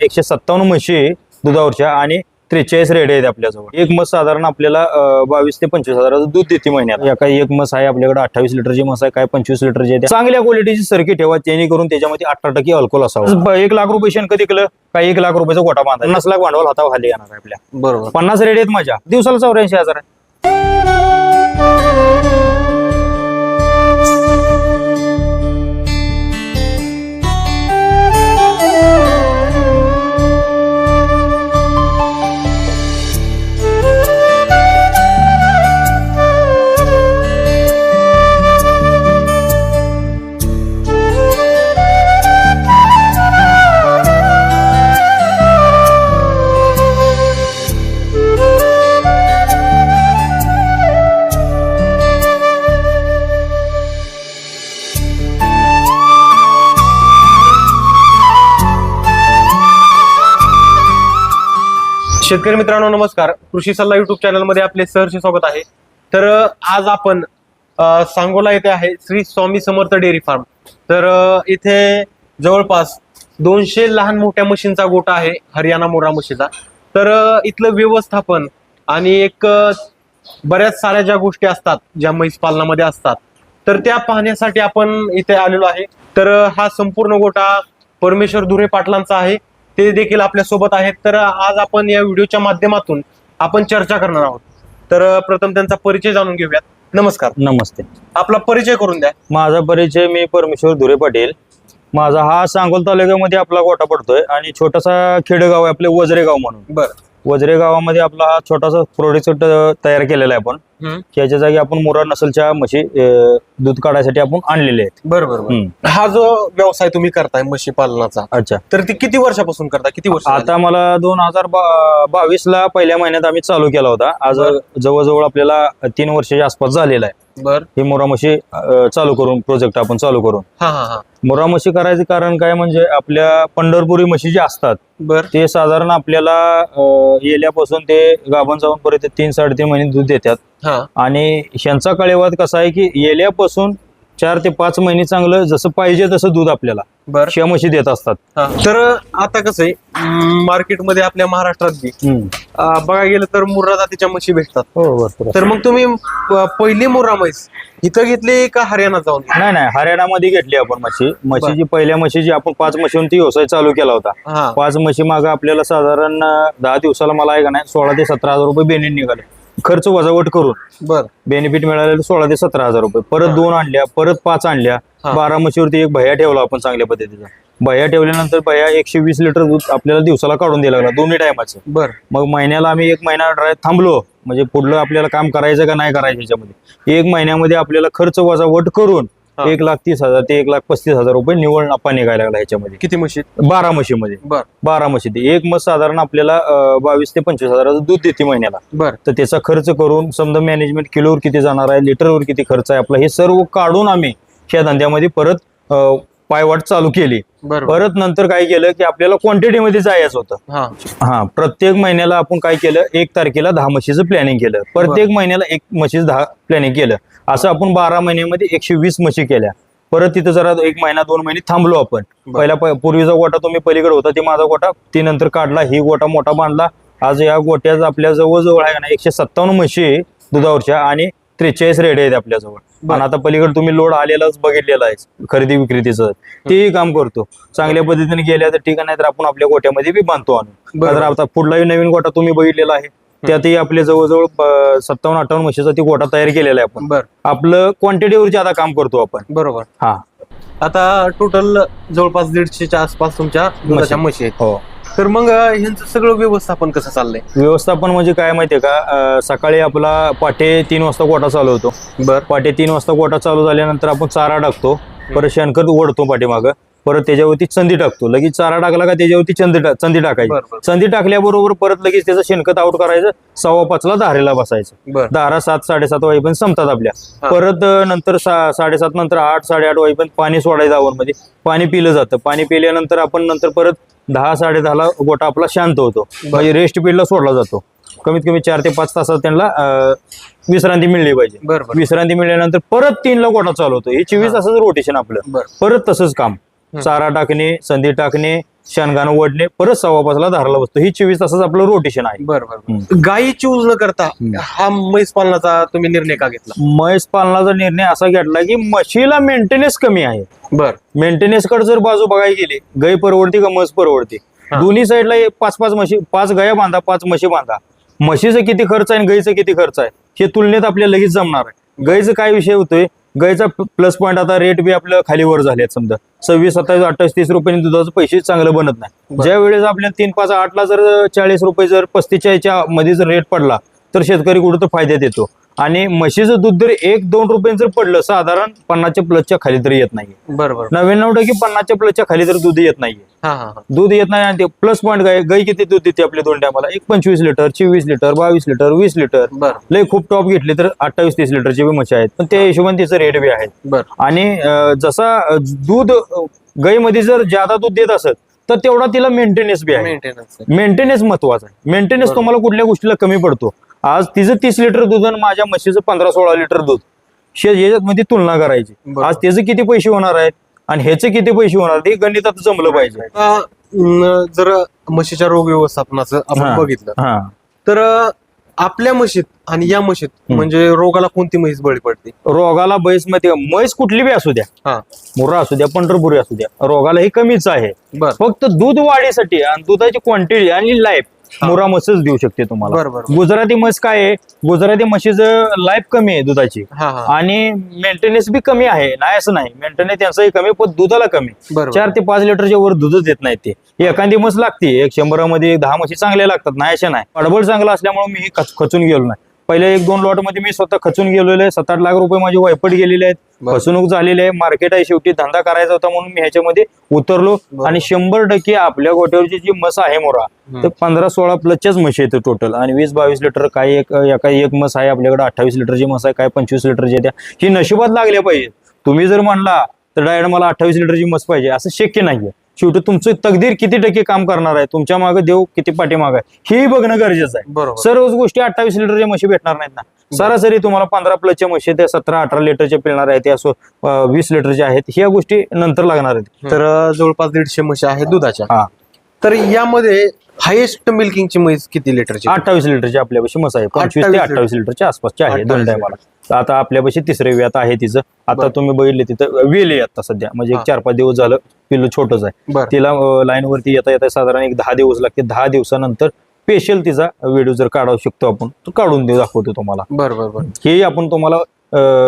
एकशे सत्तावन्न म्हशी दुधावरच्या आणि त्रेचाळीस रेडे आहेत आपल्याजवळ एक म्हस साधारण आपल्याला बावीस ते पंचवीस हजाराचं दूध देते महिन्याला. काही एक म्हस आहे आपल्याकडे अठ्ठावीस लिटरची म्हस आहे काय पंचवीस लिटरची आहे चांगल्या क्वालिटीची सरकी ठेवा जेणेकरून त्याच्यामध्ये अठरा टक्के अल्कोहोल असावं. एक लाख रुपये शेण कधी केलं काही एक लाख रुपयाचा गोटा बांधा. पन्नास लाख भांडवल हातावर खाली येणार आहे आपल्या. बरोबर. पन्नास रेड आहेत माझ्या. दिवसाला चौऱ्याऐंशी हजार आहे. शेतकरी मित्रांनो नमस्कार. कृषी सल्ला युट्यूब चॅनलमध्ये आपले सहर्ष स्वागत आहे. तर आज आपण सांगोला येथे आहे श्री स्वामी समर्थ डेअरी फार्म. तर इथे जवळपास दोनशे लहान मोठ्या मशीनचा गोटा आहे हरियाणा मोरा म्हशीचा तर इथलं व्यवस्थापन आणि एक बऱ्याच साऱ्या ज्या गोष्टी असतात ज्या म्हैस पालनामध्ये असतात तर त्या पाहण्यासाठी आपण इथे आलेलो आहे. तर हा संपूर्ण गोटा परमेश्वर धुरे पाटलांचा आहे. ते देखील आपल्यासोबत आहेत. तर आज आपण या व्हिडिओच्या माध्यमातून आपण चर्चा करणार आहोत. तर प्रथम त्यांचा परिचय जाणून घेऊयात. नमस्कार. नमस्ते. आपला परिचय करून द्या. माझा परिचय मी परमेश्वर धुरे पाटील. माझा हा सांगोल तालुक्यामध्ये आपला गोटा पडतोय आणि छोटासा खेडेगाव आहे आपले वजरे गाव म्हणून. बर. वजरे गावामध्ये आपला हा छोटासा प्रोडक्ट तयार केलेला आहे आपण याच्या जागी आपण मोरा नसलच्या म्हशी अं, दूध काढायसाठी आपण आणलेले आहेत बर बर बर. हम्म. हा जो व्यवसाय तुम्ही करताय म्हशी पालनाचा अच्छा तर ती किती वर्षापासून करता किती वर्ष? आता मला दोन हजार बावीस ला पहिल्या महिन्यात आम्ही चालू केला होता आज. जवळजवळ आपल्याला तीन वर्षाच्या आसपास झालेला आहे बर. ही मोरा म्हशी अं, चालू करून प्रोजेक्ट आपण चालू करून. हा हा हा. मोरा म्हशी करायचं कारण काय म्हणजे आपल्या पंढरपुरी म्हशी जे असतात बर. ते साधारण आपल्याला येल्यापासून ते गाभण जाऊन परत तीन साडेतीन महिने दूध देतात. हा. आणि ह्यांचा कळेवाद कसा आहे की येल्यापासून चार ते पाच महिने चांगलं जसं पाहिजे तसं दूध आपल्याला. बर. शिया म्हशी देत असतात. तर आता कसं आहे मार्केटमध्ये आपल्या महाराष्ट्रात बी अं, बघा गेलं तर मुर्रा जातीच्या म्हशी भेटतात. हो बरोबर तर मग तुम्ही पहिली मुर्रा म्हैस इथं घेतली का हरियाणा जाऊन नाही नाही हरियाणामध्ये घेतली आपण म्हशी. म्हशीची पहिल्या म्हशीची आपण पाच म्हशीहून ती व्यवसाय चालू केला होता. हा. पाच म्हशी मागं आपल्याला साधारण अं, दहा दिवसाला मला आहे का नाही सोळा ते सतरा हजार रुपये बेनिट निघाले. खर्च वजावट करून बर. बेनिफिट मिळालेलं सोळा ते सतरा हजार रुपये. परत दोन आणल्या परत पाच आणल्या. बारा म्हशीवरती एक भया ठेवला आपण चांगल्या पद्धतीचा. भया ठेवल्यानंतर भया एकशे वीस लिटर दूध आपल्याला दिवसाला काढून द्यायला लागला दोन्ही टायमाचं. बर. मग महिन्याला आम्ही एक महिना थांबलो म्हणजे पुढलं आपल्याला काम करायचं का नाही करायचं याच्यामध्ये. एक महिन्यामध्ये आपल्याला खर्च वजावट करून. एक लाख तीस हजार ते एक लाख पस्तीस हजार रुपये निवड नफा निघायला लागला ह्याच्यामध्ये. किती म्हशी? बारा म्हशीमध्ये बर. बारा म्हशी. एक म्हस साधारण आपल्याला बावीस ते पंचवीस हजाराचं दूध देते महिन्याला. बर. तर त्याचा खर्च करून समजा मॅनेजमेंट किलोवर किती जाणार आहे लिटरवर किती खर्च आहे आपला हे सर्व काढून आम्ही या धंद्यामध्ये परत पायवाट चालू केली. परत नंतर काय केलं की आपल्याला क्वांटिटीमध्ये जायचं होतं. हा. हा प्रत्येक महिन्याला आपण काय केलं एक तारखेला दहा म्हशीचं प्लॅनिंग केलं. प्रत्येक महिन्याला एक म्हशीचं दहा प्लॅनिंग केलं. असं आपण बारा महिन्यामध्ये एकशे वीस म्हशी केल्या. परत तिथं जरा एक महिना दोन महिने थांबलो आपण. पहिला पूर्वीचा गोटा तुम्ही पलीकडे होता ते माझा गोटा ती नंतर काढला ही गोटा मोठा बांधला. आज या गोट्यात आपल्या जवळजवळ आहे ना एकशे सत्तावन्न म्हशी दुधावरच्या आणि त्रेचाळीस रेडे आहेत आपल्याजवळ. आणि आता पलीकडे तुम्ही लोड आलेलाच बघितलेला आहे खरेदी विक्रीचं. तेही काम करतो. चांगल्या पद्धतीने गेल्या तर ठीक नाही तर आपण आपल्या गोट्यामध्ये बी बांधतो आणून. तर आता पुढलाही नवीन गोटा तुम्ही बघितलेला आहे. त्यातही आपले जवळजवळ सत्तावन्न अठ्ठावन्न म्हशीचा ती गोटा तयार केलेला आहे आपण. आपलं क्वांटिटीवरती आता काम करतो आपण. बरोबर. हा. आता टोटल जवळपास दीडशेच्या आसपास तुमच्या म्हशी आहेत. हो. तर मग ह्यांचं सगळं व्यवस्थापन कसं चाललंय? व्यवस्थापन म्हणजे काय माहितीये का? अं, सकाळी आपला पाटे तीन वाजता गोटा चालू होतो. बर. पाटे तीन वाजता गोटा चालू झाल्यानंतर आपण चारा टाकतो. परत शेणखत ओढतो पाठीमागं. परत त्याच्यावरती चंदी टाकतो. लगेच चारा टाकला का त्याच्यावरती चंदी चंदी टाकायची. चंदी टाकल्याबरोबर परत लगेच त्याचं शेणखत आउट करायचं. सव्वा पाचला धारेला बसायचं. दहा सात साडेसात वाजेपर्यंत संपतात आपल्या. परत नंतर साडेसात नंतर आठ साडेआठ वाजेपर्यंत पाणी सोडायचं मध्ये पाणी पिलं जातं. पाणी पिल्यानंतर आपण नंतर परत दहा साडे दहाला गोटा आपला शांत होतो. म्हणजे रेस्ट पिरियडला सोडला जातो. कमीत कमी चार ते पाच तासात त्यांना विश्रांती मिळली पाहिजे. विश्रांती मिळाल्यानंतर परत तीनला गोटा चालू होतो. हे चोवीस तासाचं रोटेशन आपलं. परत तसंच काम. चारा टाकणे संधी टाकणे शेणगाणं ओढणे परत सव्वा पाचला धाराला बसतो. ही चोवीस तासाचं आपलं रोटेशन आहे. बरं बरं गायीची यूज न करता हा म्हैस पालनाचा तुम्ही निर्णय का घेतला? म्हैस पालनाचा निर्णय असा घेतला की म्हशीला मेंटेनन्स कमी आहे. बर. मेंटेनन्सकडे जर बाजू बघायला गेली गाय परवडते का म्हस परवडते. दोन्ही साईडला पाच पाच म्हशी पाच गाया बांधा पाच म्हशी बांधा. म्हशीचा किती खर्च आहे आणि गाईचा किती खर्च आहे? हे तुलनेत आपल्याला लगेच जमणार आहे. गाईचा काय विषय होतोय? गाईचा प्लस पॉईंट आता रेट बी आपलं खाली वर झाले आहेत समजा. सव्वीस सत्तावीस अठ्ठावीस तीस रुपयांनी दुधाचं पैसे चांगलं बनत नाही. ज्या वेळेस आपल्या तीन पाच आठला जर चाळीस रुपये जर पस्तीसच्या मध्ये जर रेट पडला तर शेतकरी कुठं तर फायद्यात येतो. आणि म्हशीचं दूध जर एक दोन रुपये जर पडलं साधारण पन्नासच्या प्लसच्या खाली तरी येत नाही बर बर. नव्याण्णव टक्के पन्नासच्या प्लसच्या खाली तर दूध येत नाहीये. हा हा हा. दूध येत नाही आणि ते प्लस पॉईंट गाय गाई किती दूध देते आपल्या दोन टायमाला? एक पंचवीस लिटर चोवीस लिटर बावीस लिटर वीस लिटर. बर. लय खूप टॉप घेतले तर अठ्ठावीस तीस लिटरचे बी म्हशी आहेत. पण त्या हिशोबाने त्याचं रेट बी बर. आणि अं, जसा अं, दूध अं, गाईमध्ये जर ज्यादा दूध देत असेल तर तेवढा तिला मेंटेनन्स बी आहे. मेंटेनन्स मेंटेनन्स महत्त्वाचा आहे. मेंटेनन्स बरोबर. तुम्हाला कुठल्या गोष्टीला कमी पडतो. आज तिचं तीस लिटर दूध आणि माझ्या म्हशीचं पंधरा सोळा लिटर दूध. शे- याच्यामध्ये तुलना करायची. आज त्याचे किती पैसे होणार आहेत आणि ह्याचे किती पैसे होणार ते गणितात जमलं पाहिजे. आता, जर म्हशीच्या रोग व्यवस्थापनाचं आपण हा. बघितलं हा. तर आपल्या म्हशीत आणि या म्हशीत म्हणजे रोगाला कोणती म्हैस बळी पडते? रोगाला बैसमध्ये म्हैस कुठली बी असू द्या. हा. मुर्रा असू द्या पंढरपुरी असू द्या रोगाला हे कमीच आहे. फक्त दूध वाढीसाठी आणि दुधाची क्वांटिटी आणि लाईफ हा. मुरा म्हसच देऊ शकते तुम्हाला. गुजराती म्हस काय आहे? गुजराती म्हशीचं लाईफ कमी आहे दुधाची. हा हा. आणि मेंटेनन्स बी कमी आहे. नाही असं नाही. मेंटेनन्स त्यांचंही कमी पण दुधाला कमी. चार ते पाच लिटरच्या वर दूधच देत नाहीत ते. एखादी म्हस लागते. एक शंभरामध्ये दहा म्हशी चांगल्या लागतात. नाही अशा नाही. अडबळ चांगला असल्यामुळे मी हे खच- खचून गेलो नाही. पहिले एक दोन लॉटमध्ये मी स्वतः खचून गेलेलो आहे. सात आठ लाख रुपये माझे वायपट गेलेले आहेत. फसवणूक झालेली आहे. मार्केट आहे. शेवटी धंदा करायचा होता म्हणून मी ह्याच्यामध्ये उतरलो. आणि शंभर टक्के आपल्या गोट्यावरची जी म्हस आहे मोरा. तर पंधरा सोळा प्लसच्याच म्हशी येते टोटल आणि वीस बावीस लिटर काही एक काही एक म्हस आहे आपल्याकडे. अठ्ठावीस लिटरची म्हस आहे काय पंचवीस लिटरची त्या. ही नशिबात लागल्या पाहिजे तुम्ही जर म्हणला तर डायरेक्ट मला अठ्ठावीस लिटरची म्हस पाहिजे. असं शक्य नाहीये. शेवटी तुमचं तकदीर किती टक्के काम करणार आहे? तुमच्या मागे देव किती पाठीमाग आहे? हेही बघणं गरजेचं आहे. बरोबर. सर्वच गोष्टी अठ्ठावीस लिटरच्या म्हशी भेटणार नाहीत ना. सरासरी तुम्हाला पंधरा प्लसच्या म्हशी त्या सतरा अठरा लिटरच्या पिळणार आहेत त्या सो- अं, वीस लिटरच्या आहेत. ह्या गोष्टी नंतर लागणार आहेत. तर जवळपास दीडशे म्हशी आहेत दुधाच्या. हा. तर यामध्ये हायेस्ट मिल्किंगची म्हैस किती लिटरची? अठ्ठावीस लिटरची आपल्यापाशी मस आहे. पंचवीस ते 28 अठ्ठावीस लिटरच्या आसपासच्या आहे दोन 28 टायमाला. आता आपल्यापाशी तिसरे व्यात आहे तिचं. आता. तुम्ही बघितले तिथं वेल आहे आता सध्या. म्हणजे. एक चार पाच दिवस झालं पिल्लू छोटच आहे. तिला लाईन वरती येता येता साधारण एक दहा दिवस लागते दहा दिवसानंतर स्पेशल तिचा व्हिडिओ जर काढू शकतो आपण तो काढून देऊ दाखवतो तुम्हाला. बर बर बर. हे आपण तुम्हाला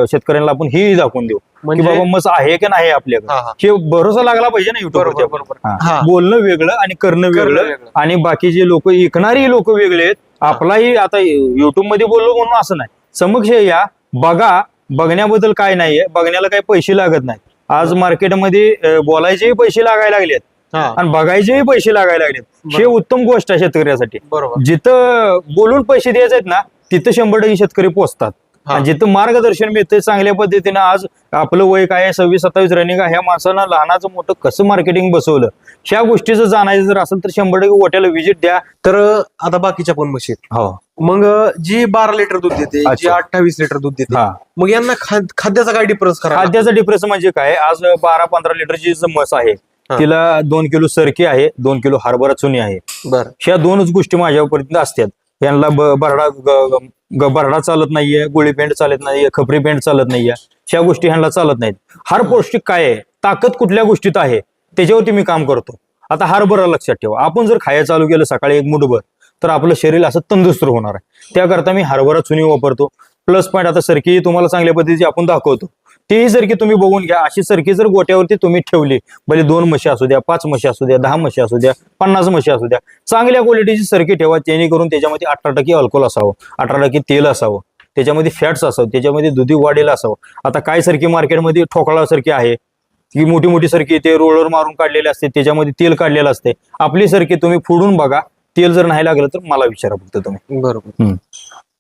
शेतकऱ्यांना आपण हे दाखवून देऊ. की म्हणजे बाबा मस आहे की नाही आपल्याकडे? हा, भरोसा लागला पाहिजे ना बरोबर युट्यूब बरोबर. हा. बोलणं वेगळं आणि करणं वेगळं. आणि बाकीचे लोक ऐकणारी लोक वेगळे आहेत आपलाही आता युट्यूबमध्ये बोललो म्हणून असं नाही. समक्ष या बघा बघण्याबद्दल काय नाहीये. बघण्याला काही पैसे लागत नाही आज मार्केटमध्ये बोलायचेही पैसे लागायला लागलेत. आणि बघायचेही पैसे लागायला लागलेत. हे. उत्तम गोष्ट आहे शेतकऱ्यासाठी. बरोबर. जिथं बोलून पैसे द्यायचे आहेत ना तिथं शंभर टक्के शेतकरी पोहोचतात. आणि जिथं मार्गदर्शन मिळतंय चांगल्या पद्धतीनं आज आपलं वय काय आहे सव्वीस सत्तावीस रनिंग आहे ह्या माणसानं लहानाचं मोठं कसं मार्केटिंग बसवलं? ह्या गोष्टीचं जाणायचं जर असेल तर शंभर टक्के गोट्याला व्हिजिट द्या. तर आता बाकीच्या पण आहेत. हो. मग जी बारा लिटर दूध देते जी अच्छा. अठ्ठावीस लिटर दूध देते हा. मग यांना खाद- खाद्याचा काय डिफरन्स करा खाद्याचा डिफरन्स म्हणजे काय? आज बारा पंधरा लिटरची जी म्हस आहे हा. तिला दोन किलो सरकी आहे दोन किलो हरभरा चुनी आहे. बर. ह्या दोनच गोष्टी माझ्यापर्यंत असतात. यांना ब- बरडा ग- ग- बरडा चालत नाहीये गोळी पेंट चालत नाहीये खपरी पेंट चालत नाहीये ह्या गोष्टी ह्यांना चालत नाहीत. हार पौष्टिक काय आहे? ताकद कुठल्या गोष्टीत आहे? त्याच्यावरती मी काम करतो. आता हरभरा लक्षात ठेवा. आपण जर खायला चालू केलं सकाळी एक मुठभर तर आपलं शरीर असं तंदुरुस्त होणार आहे. त्याकरता मी हरभरा चुनी वापरतो. प्लस पॉईंट आता सरकी तुम्हाला चांगल्या पद्धतीची आपण दाखवतो. तेही सरकी तुम्ही बघून घ्या. अशी सरकी जर गोट्यावरती तुम्ही ठेवली भले दोन म्हशी असू द्या पाच म्हशी असू द्या दहा म्हशी असू द्या पन्नास म्हशी असू द्या चांगल्या क्वालिटीची सरकी ठेवा. जेणेकरून त्याच्यामध्ये अठरा टक्के अल्कोहोल असावं अठरा टक्के तेल असावं त्याच्यामध्ये फॅट्स असावं त्याच्यामध्ये दुधी वाढेल असावं. आता काय सरकी मार्केटमध्ये ठोकळा सरकी आहे? ती मोठी मोठी सरकी ते रोलर मारून काढलेले असते त्याच्यामध्ये तेल काढलेलं असते. आपली सरकी तुम्ही फोडून बघा. तेल जर नाही लागलं तर मला विचारा फक्त तुम्ही. बरोबर. हम्म.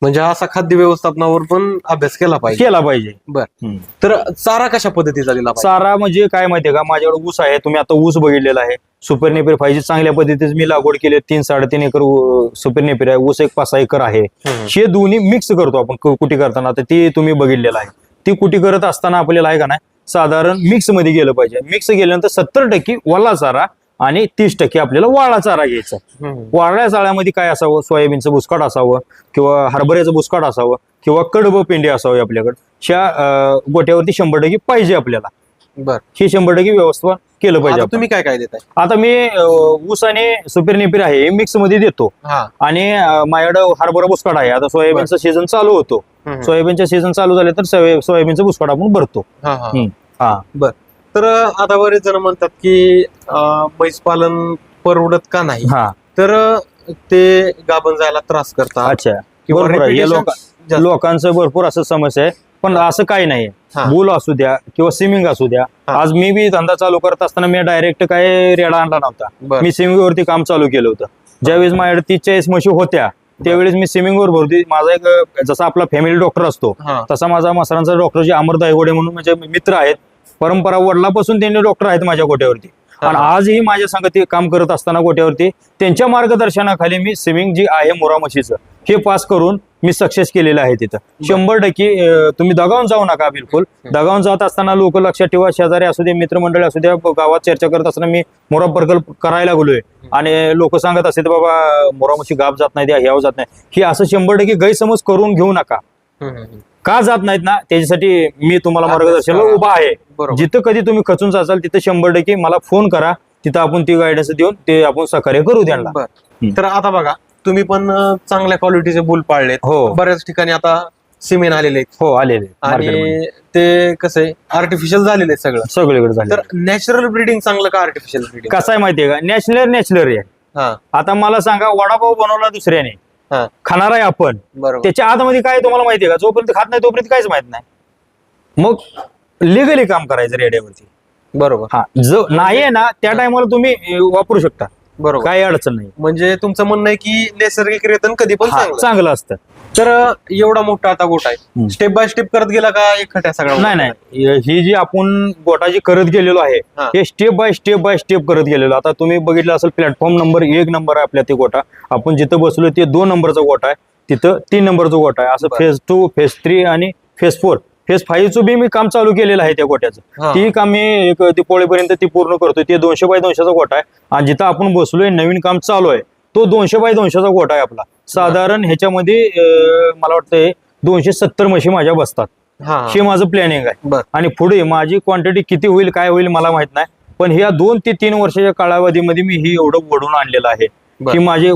म्हणजे असा खाद्य व्यवस्थापनावर पण अभ्यास केला पाहिजे. केला पाहिजे. बर. हम्म. तर चारा कशा पद्धतीचा दिला पाहिजे? चारा म्हणजे काय माहितीये का? माझ्याकडे ऊस आहे तुम्ही आता ऊस बघितलेला आहे. सुपर नेपिर पाहिजे चांगल्या पद्धतीने मी लागवड केली आहे. तीन साडेतीन एकर ऊ- सुपर नेपिर आहे. ऊस एक पाच सहा एकर आहे. हम्म. हे दोन्ही मिक्स करतो आपण कु- कुटी करताना. आता ती तुम्ही बघितलेलं आहे. ती कुटी करत असताना आपल्याला आहे का नाही? साधारण मिक्समध्ये गेलं पाहिजे. मिक्स गेल्यानंतर सत्तर टक्के वल्ला चारा आणि तीस टक्के आपल्याला वाळा चारा घ्यायचा. वाळल्या चाळ्यामध्ये काय असावं? सोयाबीनचं बुसकाट असावं किंवा हरभऱ्याचं बुसकाट असावं किंवा कडबं पेंडी असावी आपल्याकडे. ह्या गोट्यावरती शंभर टक्के पाहिजे आपल्याला. बर. हे शंभर टक्के व्यवस्था केलं पाहिजे. तुम्ही काय काय देताय? आता मी ऊस आणि सुपीर निपीर आहे मिक्समध्ये देतो. हा. आणि माझ्याकडं हरभरा बुसकाट आहे. आता सोयाबीनचा सीझन चालू होतो. सोयाबीनचा सीझन चालू झाले तर सोया- सोयाबीनचं बुसकाट आपण भरतो. हा. बर. तर आता बरेच जण म्हणतात की म्हैस पालन परवडत का नाही? हा. तर ते गाभण जायला त्रास करतात. अच्छा. किंवा बरोबर आहे. या repetition लोका- जास्त- लोकांचं भरपूर असं समस्या आहे. पण असं काही नाही. हा. बुल असू द्या किंवा स्विमिंग असू द्या. हा. आज मी बी धंदा चालू करत असताना मी डायरेक्ट काय रेडा आणला नव्हता. बर. मी स्विमिंग वरती काम चालू केलं होतं. ज्यावेळेस माझ्याकडे तीस चाळीस म्हशी होत्या त्यावेळेस मी स्विमिंग वर भरती. माझा एक अं, जसा आपला फॅमिली डॉक्टर असतो हा. तसा माझा मसरांचा डॉक्टर जे अमर दायगोडे म्हणून माझे मित्र आहेत परंपरा वडिलापासून त्यांनी डॉक्टर आहेत माझ्या गोट्यावरती. आणि. आजही माझ्या संग ते काम करत असताना गोट्यावरती त्यांच्या मार्गदर्शनाखाली मी स्विमिंग जी आहे मोरा म्हशीचं हे पास करून मी सक्सेस केलेलं आहे तिथं. शंभर टक्के तुम्ही दगावून जाऊ नका बिलकुल. दगावून जात असताना लोक लक्षात ठेवा शेजारी असू दे मित्रमंडळी असू द्या गावात चर्चा करत असताना मी मोरा प्रकल्प करायला गेलोय आणि लोक सांगत असते बाबा मोरा म्हशी गाप जात नाही द्या ह्याव जात नाही. ही असं शंभर टक्के गैरसमज करून घेऊ नका. का जात नाहीत ना त्याच्यासाठी मी तुम्हाला मार्गदर्शनाला करा. उभा आहे. जिथं कधी तुम्ही खचून जाचाल तिथं शंभर टक्के मला फोन करा. तिथं आपण ती गायडन्स देऊन ते आपण सहकार्य करू त्यांना. तर आता बघा तुम्ही पण चांगल्या क्वालिटीचे बुल पाळलेत. हो. बऱ्याच ठिकाणी आता सिमेंट आलेले आहेत. हो आलेले. आणि ते कसं आहे आर्टिफिशियल झालेले आहे सगळं. सगळीकडे झाले तर नॅचरल ब्रीडिंग चांगलं का आर्टिफिशियल ब्रीडिंग कसं आहे माहितीये का? नॅचरल नॅचरल आहे. आता मला सांगा वडापाव बनवला दुसऱ्याने. हा. खाणार आहे आपण. बरोबर. त्याच्या आतमध्ये काय आहे तुम्हाला माहितीये का? जोपर्यंत खात नाही तोपर्यंत काहीच माहीत नाही. मग लिगली काम करायचं रेडिओवरती बरोबर. हा जो नाही आहे ना त्या टायमाला तुम्ही अं, वापरू शकता. बरोबर. काही अडचण नाही. म्हणजे तुमचं म्हणणं आहे की नैसर्गिक रेतन कधी पण हा, चांगलं. चांगलं असतं. तर एवढा मोठा आता गोट आहे. स्टेप बाय स्टेप करत गेला का एक खट्या सगळा नाही नाही. ही जी आपण गोटाची करत गेलेलो आहे हा. हे step by step by step करत गेलेलो. आता तुम्ही बघितलं असेल प्लॅटफॉर्म नंबर एक नंबर आहे आपल्या ते गोटा. आपण जिथं बसलो ते दोन नंबरचा गोटा आहे. तिथं तीन नंबरचा गोटा आहे. असं बरं. फेज टू फेज थ्री आणि फेज फोर फेज फाईव्हचं बी मी काम चालू केलेलं आहे त्या गोट्याचं. हा. ती काम मी एक ती पोळीपर्यंत ती पूर्ण करतोय. ते दोनशे बाय दोनशेचा गोटा आहे. आणि जिथं आपण बसलोय नवीन काम चालू आहे. तो दोनशे बाय दोनशेचा गोटा आहे आपला. साधारण ह्याच्यामध्ये मला वाटतंय दोनशे सत्तर म्हशी माझ्या बसतात. हा. माझं प्लॅनिंग आहे. आणि पुढे माझी क्वांटिटी किती होईल काय होईल मला माहीत नाही. पण ह्या दोन ते तीन वर्षाच्या कालावधीमध्ये मी ही एवढं वडून आणलेलं आहे. की माझी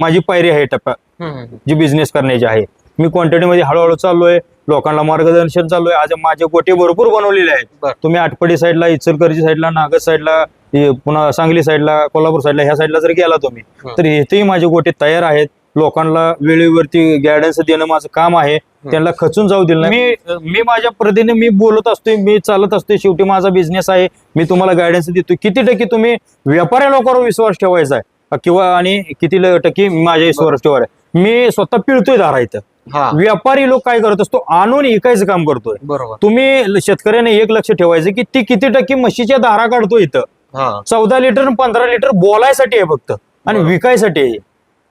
माझी पायरी आहे हम्म. जी बिझनेस करण्याची आहे. मी क्वांटिटीमध्ये हळूहळू चाललोय. लोकांना मार्गदर्शन चाललोय. आज माझे गोटे भरपूर बनवलेले आहेत. तुम्ही आटपडी साईडला इचलकरंजी साईडला नागद साईडला हे पुन्हा सांगली साईडला कोल्हापूर साईडला ह्या साईडला जर गेला तुम्ही. तर इथेही माझे गोटे तयार आहेत. लोकांना वेळेवरती गायडन्स देणं माझं काम आहे. त्यांना खचून जाऊ दिलं मी मी माझ्या पद्धतीने मी बोलत असतोय मी चालत असतोय शेवटी माझा बिझनेस आहे. मी तुम्हाला गायडन्स देतोय. किती टक्के तुम्ही व्यापाऱ्या लोकांवर विश्वास ठेवायचा आहे? किंवा आणि किती टक्के माझ्या विश्वास ठेवायचा आहे? मी स्वतः पिळतोय दारा इथं. व्यापारी लोक काय करत असतो? आणून इकायचं काम करतोय. बरोबर. तुम्ही शेतकऱ्याने एक लक्ष ठेवायचं की ती किती टक्के म्हशीच्या दारा काढतो इथं? चौदा लिटर आणि पंधरा लिटर बोलायसाठी आहे फक्त. आणि. विकायसाठी आहे.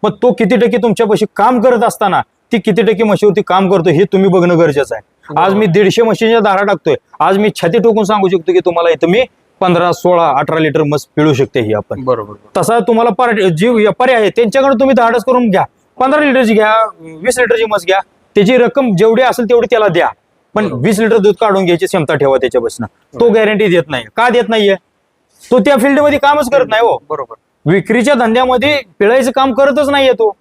मग तो किती टक्के तुमच्यापाशी काम करत असताना ती किती टक्के म्हशीवरती काम करतो हे तुम्ही बघणं गरजेचं आहे. आज मी दीडशे म्हशीच्या दारा टाकतोय. आज मी छाती टोकून सांगू शकतो की तुम्हाला इथं मी पंधरा सोळा अठरा लिटर मस पिळू शकते ही आपण. बरोबर तसा तुम्हाला पर जी व्यापारी आहे त्यांच्याकडे तुम्ही धाडस करून घ्या. पंधरा लिटरची घ्या वीस लिटरची मस घ्या. त्याची रक्कम जेवढी असेल तेवढी त्याला द्या. पण. वीस लिटर दूध काढून घ्यायची क्षमता ठेवा त्याच्यापासून. तो गॅरंटी देत नाही. का देत नाहीये? तो त्या फील्डमध्ये कामच करत नाही हो. बरोबर विक्रीच्या धंद्यामध्ये पिळायचं काम करतच नाहीये तो.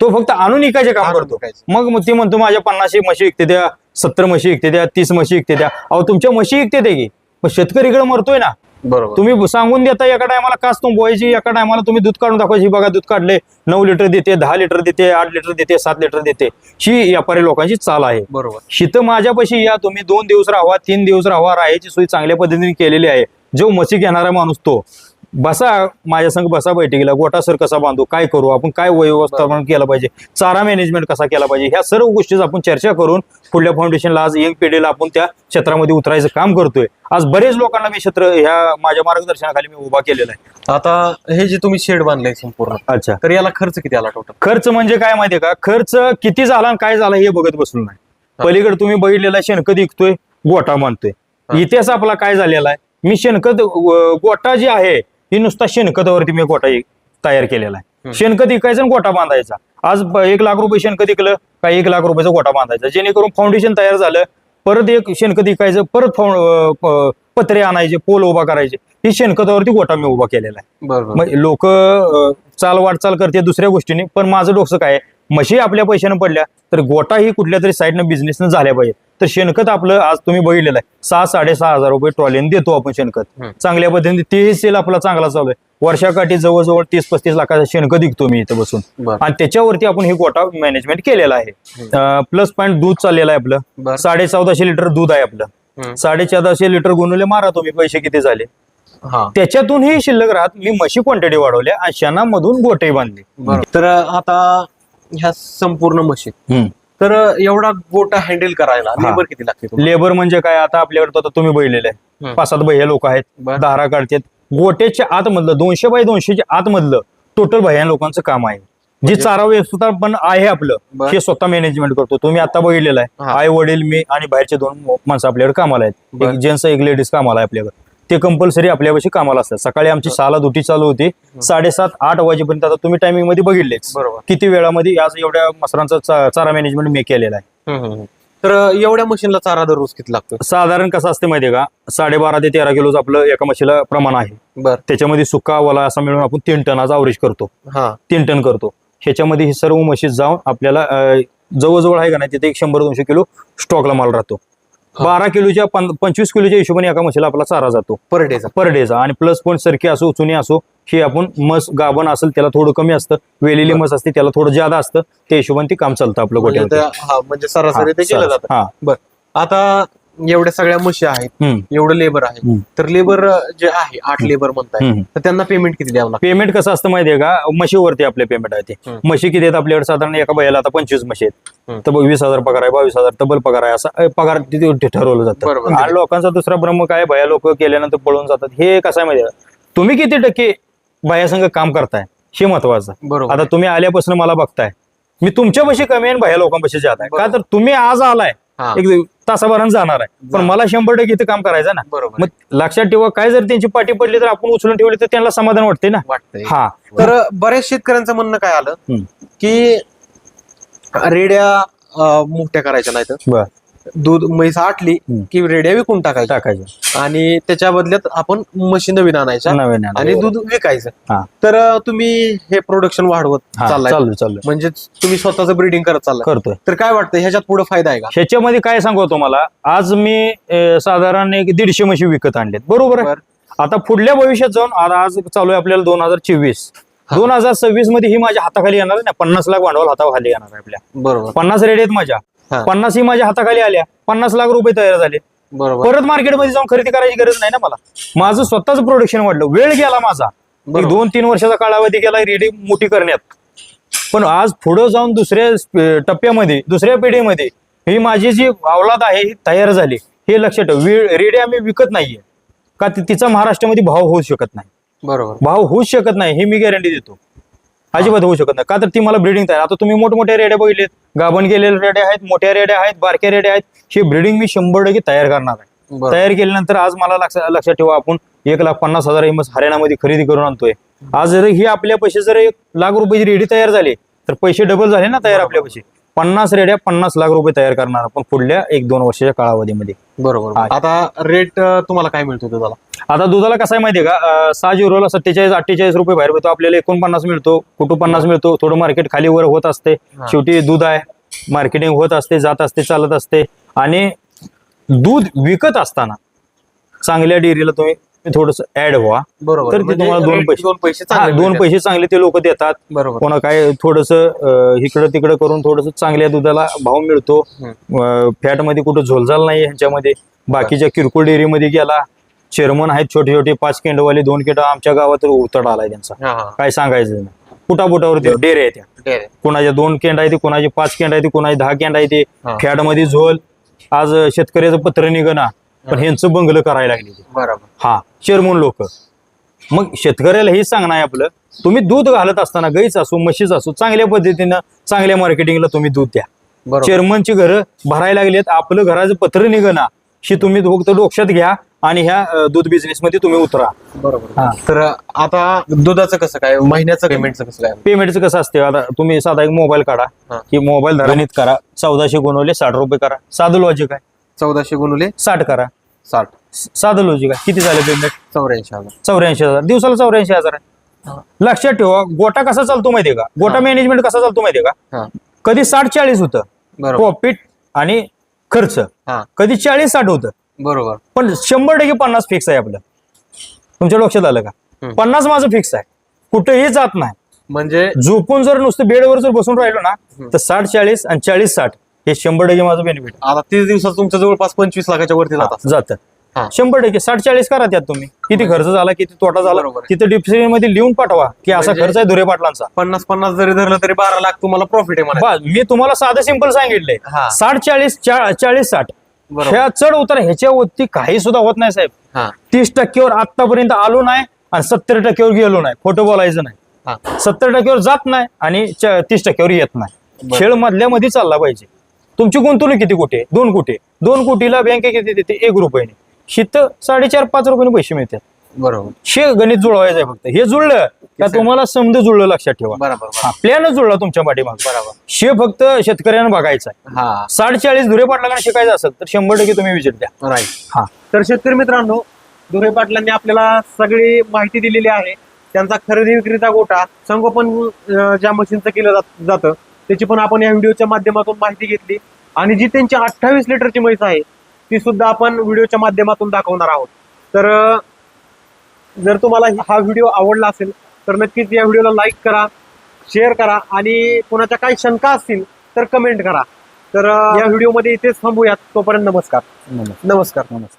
तो फक्त आणून विकायचे काम आणून करतो. विकायचं. मग मग ती म्हणतो माझ्या पन्नासशे म्हशी विकते द्या सत्तर म्हशी विकते द्या तीस म्हशी विकते द्या. अहो तुमच्या म्हशी विकते ते की. मग शेतकरीकडे मरतोय ना. बरोबर. तुम्ही सांगून देता एका टायमाला काच तुंबवायची एका टायमाला तुम्ही दूध काढून दाखवायची बघा दूध काढले नऊ लिटर देते दहा लिटर देते आठ लिटर देते सात लिटर देते. ही व्यापारी लोकांची चाल आहे. बरोबर. शीत माझ्यापाशी या तुम्ही दोन दिवस राहावा तीन दिवस राहावा राहायची सोय चांगल्या पद्धतीने केलेली आहे. जो म्हशी घेणारा माणूस तो बसा माझ्या संग बसा बैठकीला गोटा सर कसा बांधू काय करू आपण काय व्यवस्थापन केलं पाहिजे चारा मॅनेजमेंट कसा केला पाहिजे ह्या सर्व गोष्टीच आपण चर्चा करून पुढल्या फाउंडेशनला आज यंग पिढीला आपण त्या क्षेत्रामध्ये उतरायचं काम करतोय. आज बरेच लोकांना मी क्षेत्र ह्या माझ्या मार्गदर्शनाखाली मी उभा केलेला आहे. आता हे जे तुम्ही शेड बांधलंय संपूर्ण अच्छा. तर याला खर्च किती आला टोटल खर्च म्हणजे काय माहितीये का? खर्च किती झाला आणि काय झाला हे बघत बसलो नाही. पलीकडे तुम्ही बघितलेला शेणखत विकतोय गोटा बांधतोय. हा. इतिहास आपला काय झालेला आहे? मी शेणखत अं, गोटा जी आहे ही नुसता शेणखतावरती मी गोटा एक तयार केलेला आहे. शेणखत विकायचं आणि गोटा बांधायचा. आज ब- एक लाख रुपये शेणखत विकलं का एक लाख रुपयाचा गोटा बांधायचा. जेणेकरून फाउंडेशन तयार झालं परत एक शेणखत विकायचं परत फाउं- अं, प- पत्रे आणायचे पोल उभा करायचे ही शेणखतावरती गोटा मी उभा केलेला आहे. बरोबर. मग लोक चाल वाटचाल करते दुसऱ्या गोष्टीने पण माझं डोकं काय आहे, म्हशी आपल्या पैशानं पडल्या तर गोटा ही कुठल्या तरी साईडनं बिझनेसनं झाल्या पाहिजे तर शेणखत आपलं आज तुम्ही बघितलेलं आहे. सहा साडेसहा हजार रुपये ट्रॉलीने देतो आपण शेणखत. चांगल्या पद्धतीने तेही सेल आपला चांगला चालू आहे. वर्षाकाठी जवळजवळ तीस पस्तीस लाखाचं शेणखत विकतो मी इथं बसून. आणि त्याच्यावरती आपण हे गोटा मॅनेजमेंट केलेला आहे. प्लस पॉईंट दूध चाललेलं आहे आपलं. साडे चौदाशे लिटर दूध आहे आपलं. साडे चौदाशे लिटर गुणवले मारा तुम्ही पैसे किती झाले? हा. त्याच्यातूनही शिल्लक राहत मी म्हशी क्वांटिटी वाढवल्या आणि शेणामधून गोटे बांधले. तर आता ह्या संपूर्ण म्हशी तर एवढा गोटा हँडल करायला हा. लेबर किती लागते तुम्हाला? लेबर म्हणजे काय आता आपल्याकडे आता तुम्ही बघितलेलं आहे हम्म. पाच सात भैया लोक आहेत बरं. धारा काढतात गोट्याच्या आतमधलं दोनशे बाय दोनशेच्या आतमधलं टोटल भैया लोकांचं काम आहे जी चारा व्यवस्थापन आहे आपलं बरं. हे स्वतः मॅनेजमेंट करतो तुम्ही आता बघितलेलं आहे हा. आई वडील मी आणि बाहेरचे दोन माणसं आपल्याकडे कामाला आहेत बरं. एक जेंट्स एक लेडीज कामाला आहे आपल्याकडे ते कंपल्सरी आपल्यापाशी कामाला असतात. सकाळी आमची सहाला दुटी चालू होती. साडेसात आठ वाजेपर्यंत आता तुम्ही टायमिंगमध्ये बघितलेच. बरोबर. किती वेळामध्ये आज एवढ्या मसरांचा चा- चारा मॅनेजमेंट मी केलेला आहे. तर एवढ्या मशीनला चारा दररोज किती लागतो? साधारण कसं असते माहितीये का? साडेबारा ते तेरा किलोचं आपलं एका म्हशीला प्रमाण आहे. बर. त्याच्यामध्ये सुका वला असा मिळून आपण तीन टनाचा अवरेज करतो. हा. तीन टन करतो. ह्याच्यामध्ये ही सर्व म्हशी जाऊन आपल्याला अं, जवळजवळ आहे का नाही तिथे एक शंभर दोनशे किलो स्टॉकला माल राहतो. बारा किलोच्या पंचवीस किलोच्या हिशोबाने एका म्हशीला आपला चारा जातो. पर डेचा पर डेचा आणि प्लस पॉईंट सरकी असो चुनी असो हे आपण मस गाभण असेल त्याला थोडं कमी असतं. वेलेली मस असते त्याला थोडं जादा असतं त्या हिशोबाने ते काम चालतं आपलं म्हणजे हा म्हणजे सरासरी ते केलं जातं. हा. बर. आता एवढ्या सगळ्या म्हशी आहेत हम्म, एवढं लेबर आहे. हम्म. तर लेबर जे आहे आठ लेबर म्हणताय हम्म. तर त्यांना पेमेंट किती द्यावं लागतं? पेमेंट कसं असतं माहितीये का? म्हशीवरती आपले पेमेंट आहे ते. हम्म. म्हशी किती आहेत? आपल्याकडे साधारण एका बैला आता पंचवीस म्हशी हम्म. आहेत तर बघ वीस हजार पगार आहे बावीस हजार तब्बल पगार आहे असा अ, पगार तिथे ते ठरवलं जातं. बरोबर. आणि लोकांचा दुसरा ब्रह्म काय? भया लोक केल्यानंतर पळून जातात. हे कसं आहे माहितीये का? तुम्ही किती टक्के भयासंघ काम करताय? हे महत्वाचं. बरोबर. आता तुम्ही आल्यापासून मला बघताय. मी तुमच्यापाशी कमी आहे आणि भया लोकांपाशी जात आहे. का तर तुम्ही आज आलाय एक तासाभरानं जाणार आहे. पण. मला शंभर टक्के इथं काम करायचं ना. बरोबर मग लक्षात ठेवा काय जर त्यांची पाठी पडली तर आपण उचलून ठेवली तर त्यांना समाधान वाटते ना. वाटतंय. हा. तर बऱ्याच शेतकऱ्यांचं म्हणणं काय आलं? हम्म. की रेड्या अं, मोठ्या करायच्या नाहीत बर. दूध म्हैस आटली. की रेड्या विकून टाकायच्या. टाकायचं आणि त्याच्या बदल्यात आपण म्हशी नवीन आणायच्या नवीन. आणि दूध विकायचं. हा. तर अं, तुम्ही हे प्रोडक्शन वाढवत हा, चाललाय. चालू चालू म्हणजे तुम्ही स्वतःच ब्रीडिंग करत चाललाय. करतोय. तर काय वाटतं ह्याच्यात पुढे फायदा आहे का? ह्याच्यामध्ये काय सांगू तुम्हाला आज मी अं, साधारण एक दीडशे म्हशी विकत आणलेत. बरोबर आहे. आता पुढल्या भविष्यात जाऊन आता आज चालू आहे आपल्याला दोन हजार चोवीस. हा. दोन हजार सव्वीसमध्ये ही माझ्या हाताखाली येणार आहे ना पन्नास लाख भांडवल हाताखाली येणार आहे आपल्या. बरोबर. पन्नास रेड आहेत माझ्या. हा. पन्नास ही माझ्या हाताखाली आल्या. पन्नास लाख रुपये तयार झाले. बरोबर. परत मार्केटमध्ये जाऊन खरेदी करायची गरज नाही ना मला. माझं स्वतःच प्रोडक्शन वाढलं. वेळ गेला माझा. एक. दोन तीन वर्षाचा कालावधी गेला रेडी मोठी करण्यात. पण आज पुढे जाऊन दुसऱ्या टप्प्यामध्ये दुसऱ्या पिढीमध्ये ही माझी जी अवलाद आहे ही तयार झाली. हे लक्षात ठेव. रेडी आम्ही विकत नाहीये. का ति- तिचा महाराष्ट्रामध्ये भाव होऊ शकत नाही. बरोबर. भाव होऊच शकत नाही हे मी गॅरंटी देतो. अजिबात होऊ शकत नाही. का तर ती मला ब्रिडिंग तयार. आता तुम्ही मोठमोठ्या रेड्या बघितलेत. गाभण गेलेल्या रेड्या आहेत मोठ्या रेड्या आहेत बारक्या रेड्या आहेत. ही ब्रिडिंग मी शंभर टक्के तयार करणार आहे. तयार केल्यानंतर आज मला लक्षात ठेवा आपण एक लाख पन्नास हजार एम हरियाणामध्ये खरेदी करून आणतोय. आज जर ही आपल्या पैसे जर एक लाख रुपयाची रेडी तयार झाली तर पैसे डबल झाले ना तयार. आपल्या पैसे. पन्नास रेड्या पन्नास लाख रुपये तयार करणार आपण पुढल्या एक दोन वर्षाच्या कालावधीमध्ये. बरोबर हा. आता रेट तुम्हाला काय मिळतो दुधाला? आता दुधाला कसं आहे माहितीये का? सहा युरोला सत्तेचाळीस अठ्ठेचाळीस रुपये बाहेर मिळतो आपल्याला एकोणपन्नास मिळतो कुठं पन्नास मिळतो? थोडं मार्केट खाली वर होत असते. हा. शेवटी दूध आहे. मार्केटिंग होत असते जात असते चालत असते. आणि दूध विकत असताना चांगल्या डेअरीला तुम्ही थोडस ऍड व्हा. बरोबर. तर ते म्हणजे तुम्हाला दोन rate पैसे- दोन पैसे हा, चांगले दोन मिळतात. पैसे चांगले ते लोक देतात. बरोबर. कोणा काय थोडस इकडं तिकडं करून थोडस चांगल्या दुधाला भाव मिळतो. फॅटमध्ये कुठं झोलझाल नाही ह्यांच्यामध्ये. बाकीच्या किरकोळ डेअरीमध्ये गेला. चेअरमन आहेत छोटे छोटे पाच केंडवाले दोन केंड आमच्या गावात तर उतड आलाय त्यांचा. हा हा. काय सांगायचं नाही. फुटाफुटावरती डेअरी आहे त्या. कोणाच्या दोन केंड आहे ते कोणाचे पाच केंड आहे ते कोणाचे दहा केंड आहे ते. हा. फॅटमध्ये झोल. आज शेतकऱ्याचं पत्र निघना पण ह्यांचं बंगलं करायला लागले. बरोबर. हा चेअरमन लोक. मग शेतकऱ्याला हे सांगणं आहे आपलं तुम्ही दूध घालत असताना गाईच असो म्हशीच असो चांगल्या पद्धतीनं चांगल्या मार्केटिंगला तुम्ही दूध द्या. बरोबर. चेअरमनची घरं भरायला लागलीत आपलं घराचं पत्र निघना ही तुम्ही फक्त डोक्षात घ्या आणि ह्या अं, दूध बिझनेस मध्ये तुम्ही उतरा. बरोबर. हा. तर आता दुधाचं कसं काय महिन्याचं पेमेंटचं कसं काय? पेमेंटचं कसं असते आता तुम्ही साधा एक मोबाईल काढा हा. की मोबाईल धरणीत करा चौदाशे गुणवले साठ रुपये करा. साधं लॉजिक आहे. चौदाशे गुणुले साठ करा. साठ. साधं लॉजिक आहे. किती झालं पेमेंट चौऱ्याऐंशी हजार. चौऱ्याऐंशी हजार. दिवसाला चौऱ्याऐंशी हजार आहे. लक्षात ठेवा गोटा कसा चालतो माहितीये का? गोटा. मॅनेजमेंट कसा चालतो माहितीये का? हा. कधी साठ चाळीस होतं बरोबर. प्रॉफिट आणि खर्च. हा. कधी चाळीस साठ होतं. बरोबर. पण शंभर टक्के पन्नास फिक्स आहे आपलं. तुमच्या लक्षात आलं का? हम्म. पन्नास माझं फिक्स आहे. कुठेही जात नाही. म्हणजे? झोपून जर नुसतं बेडवर जर बसून राहिलो ना तर साठ चाळीस आणि चाळीस साठ. हे शंभर टक्के माझं बेनिफिट आता तीस दिवसात तुमच्या जवळपास पंचवीस लाखाच्या वरती जात असेल. जातं. हा. शंभर टक्के साठ चाळीस करा त्यात तुम्ही. किती खर्च झाला किती तोटा झाला बरोबर आहे. तिथे डिप्सिजनमध्ये लिहून पाठवा की असा म्हणजे- खर्च आहे धुरे पाटलांचा. पन्नास पन्नास जरी धरलं तरी बारा लाख तुम्हाला प्रॉफिट आहे मी तुम्हाला साधं सिंपल सांगितलंय. हा. साठ चाळीस चा- चाळीस साठ. बरोबर. ह्या चढ उतार ह्याच्यावरती काही सुद्धा होत नाही साहेब. हा. तीस टक्केवर आतापर्यंत आलो नाही आणि सत्तर टक्केवर गेलो नाही. खोटं बोलायचं नाही. हा. सत्तर टक्क्यावर जात नाही आणि च- तीस टक्क्यावर येत नाही. खेळ मधल्या मध्ये चालला पाहिजे. तुमची गुंतवणूक किती कोटी आहे? दोन कोटी. दोन कोटीला बँक किती? देते एक रुपयाने शित साडेचार पाच रुपयाने पैसे मिळतात बरोबर. शे गणित जुळवायचं आहे फक्त. हे जुळलं का तुम्हाला समज जुळलं लक्षात ठेवा. बरोबर हा प्लॅनच जुळला तुमच्या पाठीमाग. बरोबर. शे फक्त शेतकऱ्यांना बघायचा आहे. हा. साडेचाळीस धुरे पाटला शिकायचं असेल तर शंभर टक्के तुम्ही विजिट द्या. राईट हा. तर शेतकरी मित्रांनो दुरे पाटलांनी आपल्याला सगळी माहिती दिलेली आहे. त्यांचा खरेदी विक्रीचा गोटा संगोपन ज्या मशीनचं केलं जात- जातं त्याची पण आपण या व्हिडिओच्या माध्यमातून माहिती घेतली. आणि जी त्यांची अठ्ठावीस लिटरची म्हैस आहे ती सुद्धा आपण व्हिडिओच्या माध्यमातून दाखवणार आहोत. तर जर तुम्हाला हा व्हिडिओ आवडला असेल तर नक्कीच या व्हिडिओला लाईक करा शेअर करा आणि कोणाच्या काही शंका असतील तर कमेंट करा. तर या व्हिडिओमध्ये इथेच थांबूयात. तोपर्यंत नमस्कार. नमस्कार. नमस्कार.